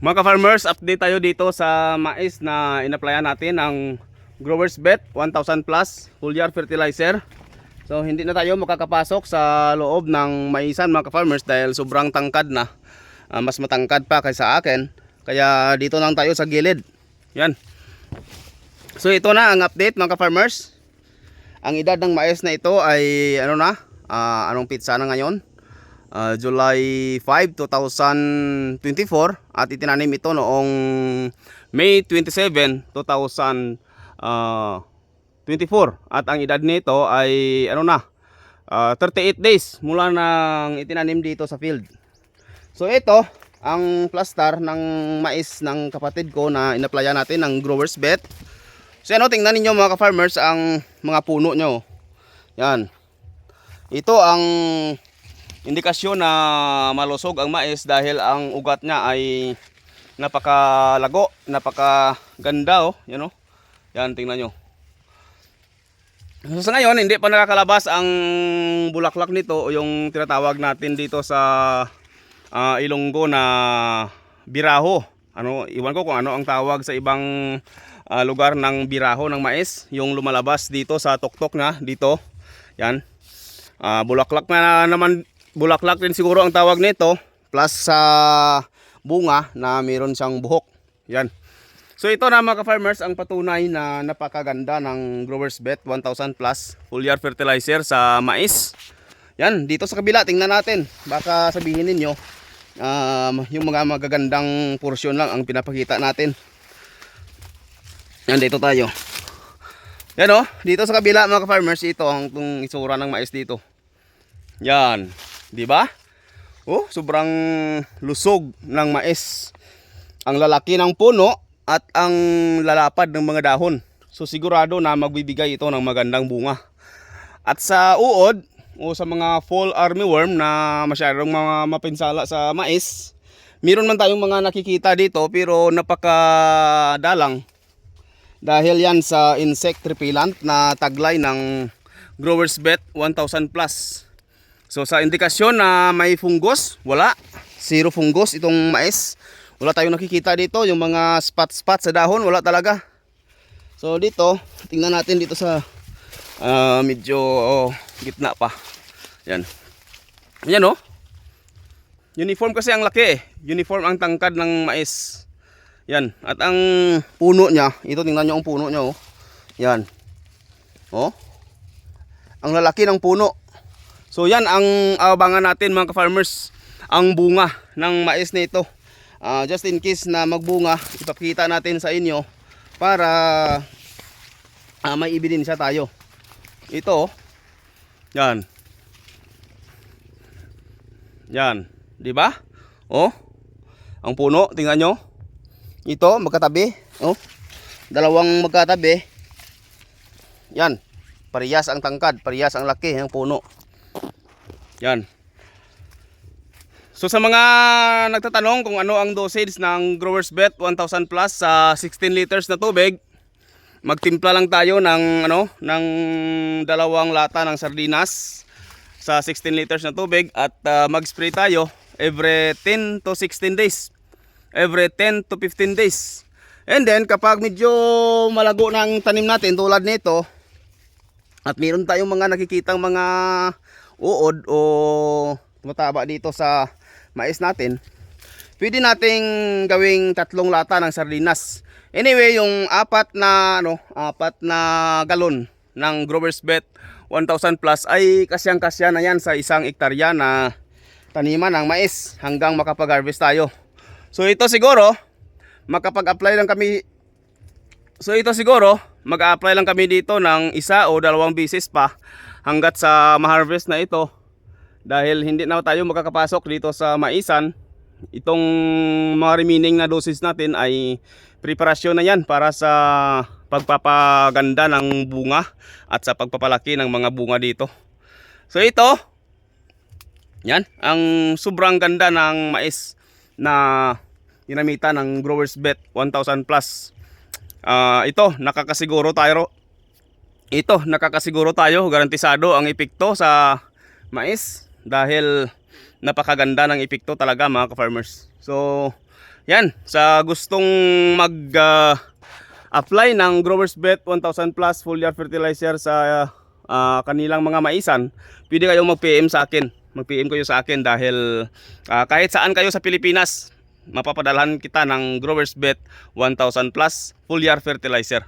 Mga ka-farmers, update tayo dito sa mais na inaplayan natin ng Growers Bet 1000 plus full year fertilizer. So hindi na tayo makakapasok sa loob ng maisan mga ka-farmers dahil sobrang tangkad na. Ah, mas matangkad pa kaysa akin. Kaya dito lang tayo sa gilid. Yan. So ito na ang update mga ka-farmers. Ang edad ng mais na ito ay ano na? Ah, anong pizza na ngayon? Uh, July 5, 2024 at itinanim ito noong May 27, 2024 at ang edad nito ay ano na uh, 38 days mula nang itinanim dito sa field. So ito ang plastar ng mais ng kapatid ko na inaplaya natin ng growers bet so ano tingnan ninyo mga ka-farmers ang mga puno nyo. Yan. Ito ang indikasyon na malusog ang mais dahil ang ugat niya ay napakalago, napakaganda oh, yan oh. Yan tingnan nyo. So, sa ngayon hindi pa nakakalabas ang bulaklak nito o yung tinatawag natin dito sa ah, Ilonggo na biraho. Ano, iwan ko kung ano ang tawag sa ibang ah, lugar ng biraho ng mais, yung lumalabas dito sa tuktok na dito. Yan. Ah, bulaklak na naman bulaklak din siguro ang tawag nito plus sa bunga na mayroon siyang buhok. Yan. So ito na mga farmers ang patunay na napakaganda ng Growers Bet 1000 plus full year fertilizer sa mais. Yan, dito sa kabila tingnan natin. Baka sabihin ninyo um, yung mga magagandang porsyon lang ang pinapakita natin. Yan dito tayo. Yan oh, dito sa kabila mga farmers ito ang itong isura ng mais dito. Yan, di ba? Oh, sobrang lusog ng mais. Ang lalaki ng puno at ang lalapad ng mga dahon. So sigurado na magbibigay ito ng magandang bunga. At sa uod o sa mga fall armyworm na masyadong mga mapinsala sa mais, meron man tayong mga nakikita dito pero napakadalang dahil yan sa insect repellent na taglay ng Growers Bet 1000 plus. So sa indikasyon na may fungus, wala. Zero fungus itong mais. Wala tayong nakikita dito, yung mga spot-spot sa dahon, wala talaga. So dito, tingnan natin dito sa ah, medyo oh, gitna pa. Yan. Yan oh. Uniform kasi ang laki eh. Uniform ang tangkad ng mais. Yan. At ang puno niya, ito tingnan nyo ang puno niya oh. Yan. Oh. Ang lalaki ng puno. So yan ang abangan natin mga ka-farmers. Ang bunga ng mais na ito. Ah, just in case na magbunga, ipapakita natin sa inyo para ah, may ebidensya tayo. Ito. Yan. Yan, 'di ba? Oh. Ang puno, tingnan nyo. Ito magkatabi, oh. Dalawang magkatabi. Yan. Parehas ang tangkad, parehas ang laki ng puno. Yan. So sa mga nagtatanong kung ano ang dosage ng Growers Bet 1000 plus sa 16 liters na tubig, magtimpla lang tayo ng ano ng dalawang lata ng sardinas sa 16 liters na tubig at ah, mag-spray tayo every 10 to 16 days. Every 10 to 15 days. And then kapag medyo malago ng tanim natin tulad nito at meron tayong mga nakikitang mga uod o tumataba dito sa mais natin, pwede nating gawing tatlong lata ng sardinas. Anyway, yung apat na ano, apat na galon ng Growers Bet 1000 plus ay kasyang-kasya na yan sa isang ektarya na taniman ng mais hanggang makapag-harvest tayo. So ito siguro makapag-apply lang kami So ito siguro mag-apply lang kami dito ng isa o dalawang bisis pa hanggat sa ma-harvest na ito. Dahil hindi na tayo makakapasok dito sa maisan itong mga remaining na doses natin ay preparasyon na yan para sa pagpapaganda ng bunga at sa pagpapalaki ng mga bunga dito. So ito yan ang sobrang ganda ng mais na dinamita ng growers bet 1000 plus. Ah, ito nakakasiguro tayo ito nakakasiguro tayo garantisado ang epekto sa mais dahil napakaganda ng epekto talaga mga ka-farmers. So Yan, sa gustong mag ah, apply ng Growers Bet 1000 plus foliar fertilizer sa ah, kanilang mga maisan, pwede kayong mag-PM sa akin. Mag-PM kayo sa akin dahil ah, kahit saan kayo sa Pilipinas, mapapadalhan kita ng Growers Bet 1000 plus foliar fertilizer.